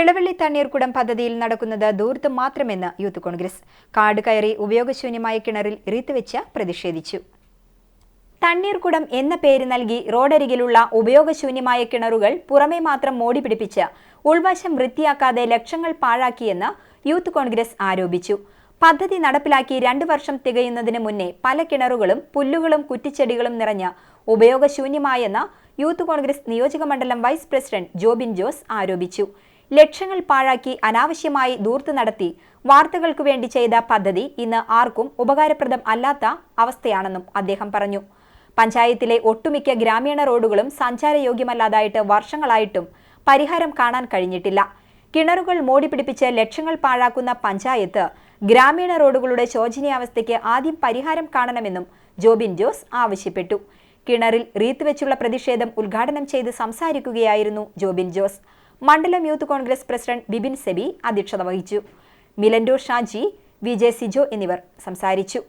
എളവള്ളി തണ്ണീർക്കുടം പദ്ധതിയിൽ നടക്കുന്നത് ദൂർത്തും മാത്രമെന്ന് യൂത്ത് കോൺഗ്രസ്. കാട് കയറി ഉപയോഗശൂന്യമായ കിണറിൽ റീത്തുവെച്ച് പ്രതിഷേധിച്ചു. തണ്ണീർക്കുടം എന്ന പേര് നൽകി റോഡരികിലുള്ള ഉപയോഗശൂന്യമായ കിണറുകൾ പുറമേ മാത്രം മോടി പിടിപ്പിച്ച് ഉൾവശം വൃത്തിയാക്കാതെ ലക്ഷങ്ങൾ പാഴാക്കിയെന്ന് യൂത്ത് കോൺഗ്രസ് ആരോപിച്ചു. പദ്ധതി നടപ്പിലാക്കി രണ്ടു വർഷം തികയുന്നതിന് മുന്നേ പല കിണറുകളും പുല്ലുകളും കുറ്റിച്ചെടികളും നിറഞ്ഞ ഉപയോഗശൂന്യമായെന്ന് യൂത്ത് കോൺഗ്രസ് നിയോജക മണ്ഡലം വൈസ് പ്രസിഡന്റ് ജോബിൻ ജോസ് ആരോപിച്ചു. ലക്ഷങ്ങൾ പാഴാക്കി അനാവശ്യമായി ദൂർത്ത് നടത്തി വാർത്തകൾക്കു വേണ്ടി ചെയ്ത പദ്ധതി ഇന്ന് ആർക്കും ഉപകാരപ്രദം അല്ലാത്ത അവസ്ഥയാണെന്നും അദ്ദേഹം പറഞ്ഞു. പഞ്ചായത്തിലെ ഒട്ടുമിക്ക ഗ്രാമീണ റോഡുകളും സഞ്ചാരയോഗ്യമല്ലാതായിട്ട് വർഷങ്ങളായിട്ടും പരിഹാരം കാണാൻ കഴിഞ്ഞിട്ടില്ല. കിണറുകൾ മോടിപ്പിടിപ്പിച്ച് ലക്ഷങ്ങൾ പാഴാക്കുന്ന പഞ്ചായത്ത് ഗ്രാമീണ റോഡുകളുടെ ശോചനീയാവസ്ഥയ്ക്ക് ആദ്യം പരിഹാരം കാണണമെന്നും ജോബിൻ ജോസ് ആവശ്യപ്പെട്ടു. കിണറിൽ റീത്ത് വെച്ചുള്ള പ്രതിഷേധം ഉദ്ഘാടനം ചെയ്ത് സംസാരിക്കുകയായിരുന്നു ജോബിൻ ജോസ്. മണ്ഡലം youth Congress president Bibin Sebi അധ്യക്ഷത വഹിച്ചു. മിലൻഡോ ഷാജി വി ജെ സിജോ എന്നിവർ സംസാരിച്ചു.